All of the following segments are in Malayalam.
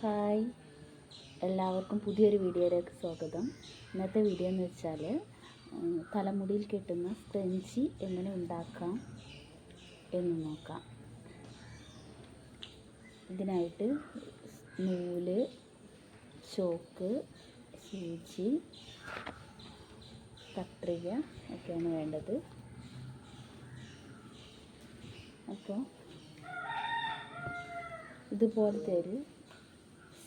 ഹായ്. എല്ലാവർക്കും പുതിയൊരു വീഡിയോയിലേക്ക് സ്വാഗതം. ഇന്നത്തെ വീഡിയോ എന്ന് വെച്ചാൽ തലമുടിയിൽ കിട്ടുന്ന സ്ക്രഞ്ചി എങ്ങനെ ഉണ്ടാക്കാം എന്ന് നോക്കാം. ഇതിനായിട്ട് നൂൽ ചോക്ക് സൂചി കത്രിക ഒക്കെയാണ് വേണ്ടത്. അപ്പോൾ ഇതുപോലത്തെ ഒരു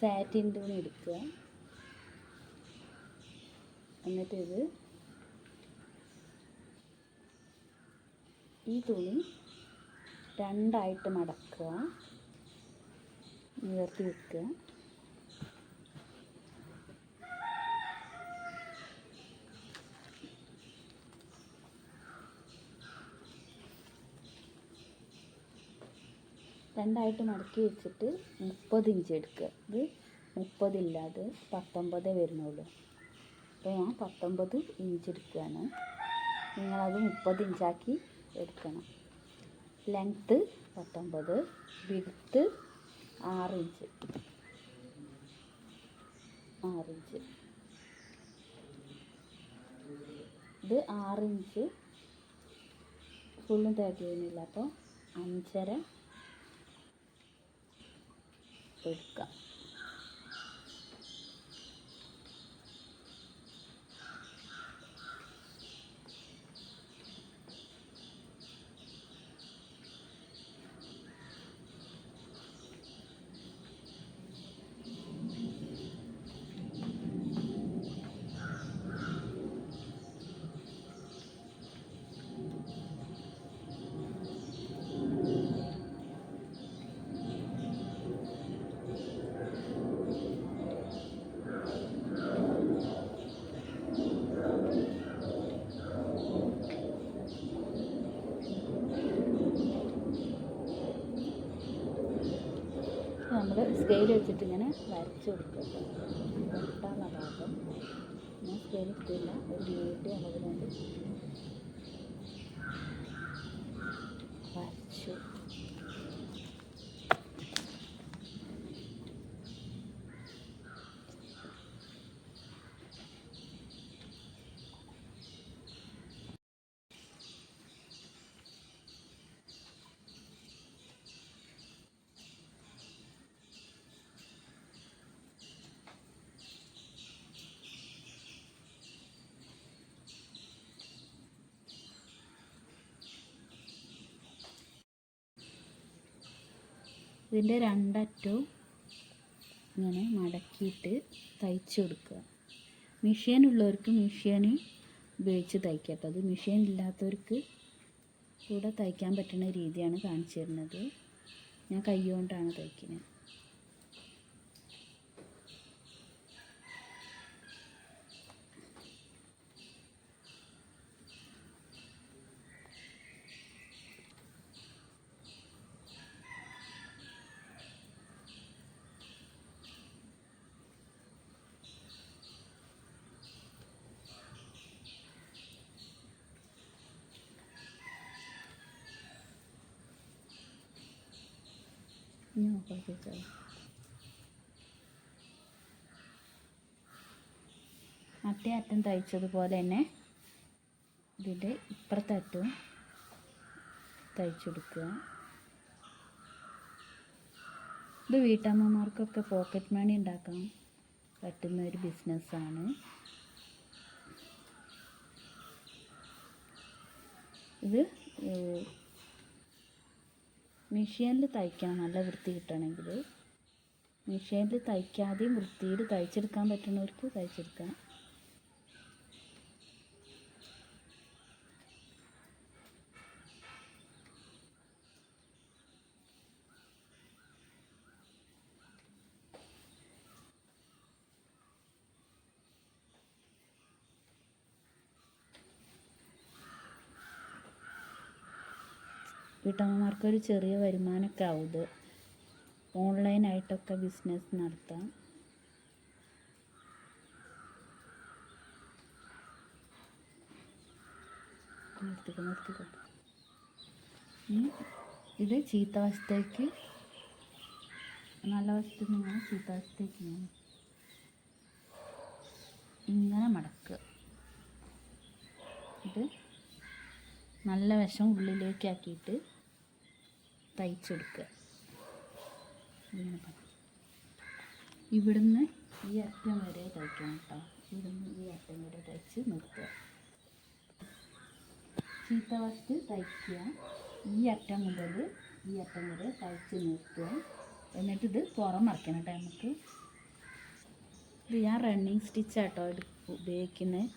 സാറ്റിൻ തുണി എടുക്കുക. എന്നിട്ട് ഇത് ഈ തുണി രണ്ടായിട്ട് മടക്കുക. നിവർത്തി വെക്കുക. രണ്ടായിട്ട് മടക്കി വെച്ചിട്ട് മുപ്പത് ഇഞ്ച് എടുക്കുക. ഇത് മുപ്പതില്ല അത് പത്തൊമ്പതേ വരുന്നുള്ളൂ. അപ്പോൾ ഞാൻ പത്തൊമ്പത് ഇഞ്ച് എടുക്കുകയാണ്. നിങ്ങളത് മുപ്പത് ഇഞ്ചാക്കി എടുക്കണം. ലെങ്ത്ത് പത്തൊമ്പത് വിഡ്ത്ത് ആറ് ഇഞ്ച്. ആറ് ഇഞ്ച്. ഇത് ആറ് ഇഞ്ച്. ഫുള്ളും തികയുന്നില്ല അപ്പോൾ അഞ്ചര എടുക്കാം നമ്മൾ സ്കെയിൽ വെച്ചിട്ട് ഇങ്ങനെ വരച്ച് കൊടുക്കുക. വെട്ടാനുള്ള ഭാഗം ഞാൻ സ്കെയിൽ എടുത്തില്ല ഒരു വീട്ട് അളവിലുണ്ട് വരച്ചു ഇതിന്റെ രണ്ടറ്റവും ഇങ്ങനെ മടക്കിയിട്ട് തയ്ച്ചു കൊടുക്കുക. മെഷീൻ ഉള്ളവർക്ക് മെഷീൻ ഉപയോഗിച്ച് തയ്ക്കട്ടെ അത് മെഷീൻ ഇല്ലാത്തവർക്ക് കൂടെ തയ്ക്കാൻ പറ്റുന്ന രീതിയാണ് കാണിച്ചു തരുന്നത്. ഞാൻ കൈ കൊണ്ടാണ് തയ്ക്കുന്നത്. ഓഫാക്കി വെച്ചോ മറ്റേ അറ്റം തയ്ച്ചതുപോലെ തന്നെ ഇതിന്റെ ഇപ്പുറത്തെ അറ്റവും തയ്ച്ചെടുക്കുക. ഇത് വീട്ടമ്മമാർക്കൊക്കെ പോക്കറ്റ് മണി ഉണ്ടാക്കാൻ പറ്റുന്ന ഒരു ബിസിനസ്സാണ് ഇത് മെഷീനിൽ തയ്ക്കണം നല്ല വൃത്തി കിട്ടണമെങ്കിൽ മെഷീനിൽ തയ്ക്കാതെയും വൃത്തിയിൽ തയ്ച്ചെടുക്കാൻ പറ്റുന്നവർക്ക് തയ്ച്ചെടുക്കാം വീട്ടമ്മമാർക്കൊരു ചെറിയ വരുമാനമൊക്കെ ആവും ഓൺലൈനായിട്ടൊക്കെ ബിസിനസ് നടത്താം. ഇത് ചീത്ത വശത്തേക്ക് നല്ല വശത്ത് നിന്ന് ചീത്ത വശത്തേക്ക് ഇങ്ങനെ. മടക്കുക ഇത് നല്ല വശം ഉള്ളിലേക്ക് ആക്കിയിട്ട് തയ്ച്ചെടുക്കുക ഇവിടുന്ന് ഈ അറ്റം വരെ തയ്ക്കണം കേട്ടോ. ഇവിടുന്ന് ഈ അറ്റം വരെ തയ്ച്ച് നിർത്തുക. ചീത്ത വശത്ത് തയ്ക്കുക. ഈ അറ്റം മുതൽ ഈ അറ്റം വരെ തയ്ച്ച് നിർത്തുക. എന്നിട്ട് ഇത് പുറം മറിക്കണം കേട്ടോ നമുക്ക്. ഇത് ഞാൻ റണ്ണിങ് സ്റ്റിച്ചാട്ടോ ഉപയോഗിക്കുന്നത്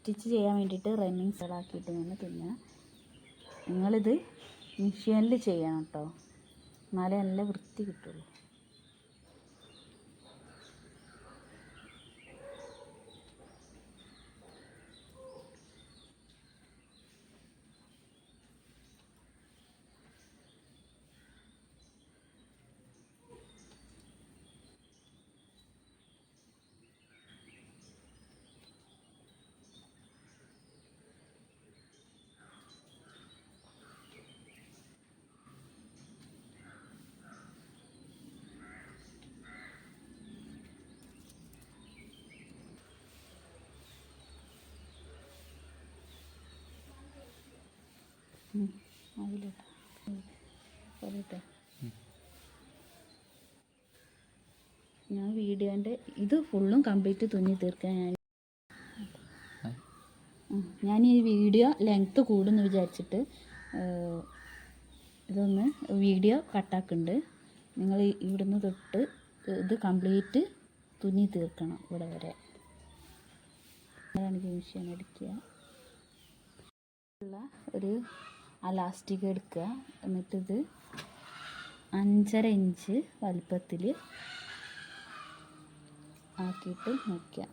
സ്റ്റിച്ച് ചെയ്യാൻ വേണ്ടിയിട്ട് റണ്ണിങ് സ്റ്റാക്കിയിട്ട് ഞാൻ പിന്നെ നിങ്ങളിത് മെഷീനിൽ ചെയ്യണം കേട്ടോ എന്നാലേ നല്ല വൃത്തി കിട്ടുള്ളൂ. പറയട്ടെ. ഞാൻ വീഡിയോന്റെ ഇത് ഫുള്ളും കംപ്ലീറ്റ് തുന്നി തീർക്കാൻ ഞാൻ ഞാൻ ഈ വീഡിയോ ലെങ്ത്ത് കൂടുമെന്ന് വിചാരിച്ചിട്ട് ഇതൊന്ന് വീഡിയോ കട്ടാക്കുന്നുണ്ട് നിങ്ങൾ ഇവിടുന്ന് തൊട്ട് ഇത് കംപ്ലീറ്റ് തുന്നി തീർക്കണം ഇവിടെ വരെ. അതാണ് മെഷീൻ അടിക്കുക. ഉള്ള ഒരു അലാസ്റ്റിക് എടുക്കുക. എന്നിട്ടിത് അഞ്ചര ഇഞ്ച് വലുപ്പത്തിൽ ആക്കിയിട്ട് നോക്കുക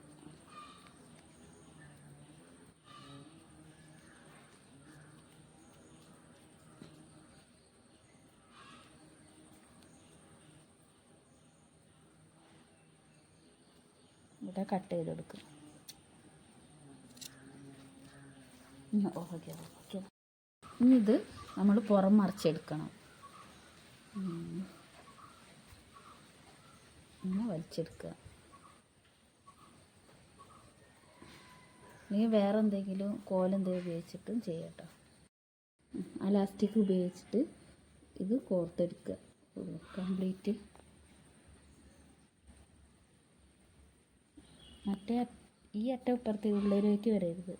ഇവിടെ കട്ട് ചെയ്ത് കൊടുക്കുക. ഓക്കെ ഓക്കെ ഇനി ഇത് നമ്മൾ പുറം മറിച്ചെടുക്കണം. ഇങ്ങനെ വലിച്ചെടുക്കുക. അല്ലെങ്കിൽ വേറെ എന്തെങ്കിലും കോലെന്തെങ്കിലും ഉപയോഗിച്ചിട്ടും ചെയ്യട്ടോ. അലാസ്റ്റിക് ഉപയോഗിച്ചിട്ട് ഇത് കോർത്തെടുക്കുക. കംപ്ലീറ്റ്. മറ്റേ ഈ അറ്റ ഇപ്പുറത്തെ ഉള്ളിലേക്ക് വരരുത്.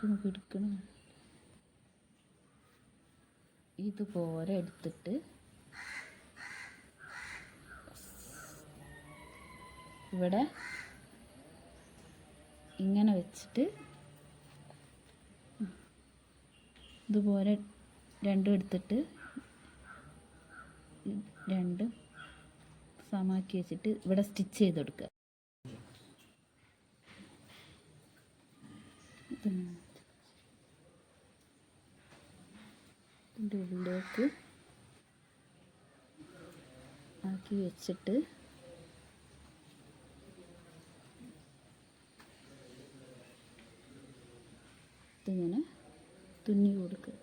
നമുക്കൊന്ന് പിടിക്കണം ഇതുപോലെ എടുത്തിട്ട് ഇവിടെ ഇങ്ങനെ വെച്ചിട്ട് ഇതുപോലെ രണ്ടും എടുത്തിട്ട് രണ്ടും സമാക്കി വെച്ചിട്ട് ഇവിടെ സ്റ്റിച്ച് ചെയ്ത് കൊടുക്കുക ഇതിന്റെ ഉള്ളിലേക്ക് ആക്കി വെച്ചിട്ട് ഇങ്ങനെ തുന്നി കൊടുക്കുക.